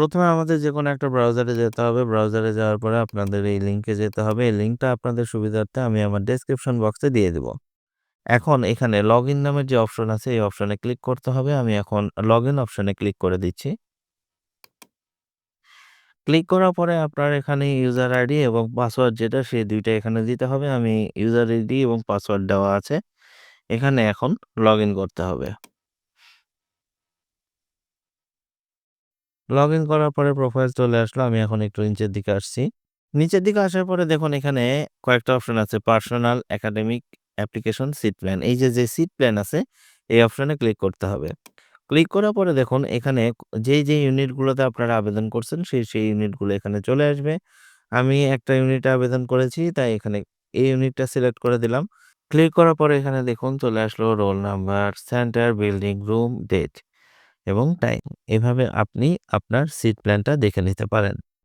প্রথমে আমাদের যে কোনো একটা ব্রাউজারে যেতে হবে। ব্রাউজারে যাওয়ার পরে আপনাদের এই লিঙ্কে যেতে হবে। এই লিঙ্কটা আপনাদের সুবিধার্থে আমি আমার ডেসক্রিপশন বক্সে দিয়ে দিব। এখন এখানে লগইন নামের যে অপশন আছে, এই অপশনে ক্লিক করতে হবে। আমি এখন লগইন অপশনে ক্লিক করে দিচ্ছি। ক্লিক করার পরে আপনার এখানে ইউজার আইডি এবং পাসওয়ার্ড যেটা সেই দুইটা এখানে দিতে হবে। আমি ইউজার আইডি এবং পাসওয়ার্ড দেওয়া আছে। এখানে এখন লগইন করতে হবে। লগইন করার পরে প্রোফাইল চলে আসলো। আমি এখন একটু নিচের দিকে আসছি। নিচের দিকে আসার পরে দেখুন এখানে কয়েকটা অপশন আছে personal, academic, application, seat plan. এই যে, যে সিট প্ল্যান আছে এই অপশনে ক্লিক করতে হবে। ক্লিক করার পরে দেখুন এখানে যেই, যেই ইউনিটগুলোতে আপনারা আবেদন করছেন সেই, সেই ইউনিটগুলো এখানে চলে আসবে। আমি একটা ইউনিটে আবেদন করেছি তাই এখানে এই ইউনিটটা সিলেক্ট করে দিলাম। ক্লিক করার পরে এখানে দেখুন চলে আসলো roll number, center, building, room, date এবং টাইম। এভাবে আপনি আপনার সিট প্ল্যানটা দেখে নিতে পারেন।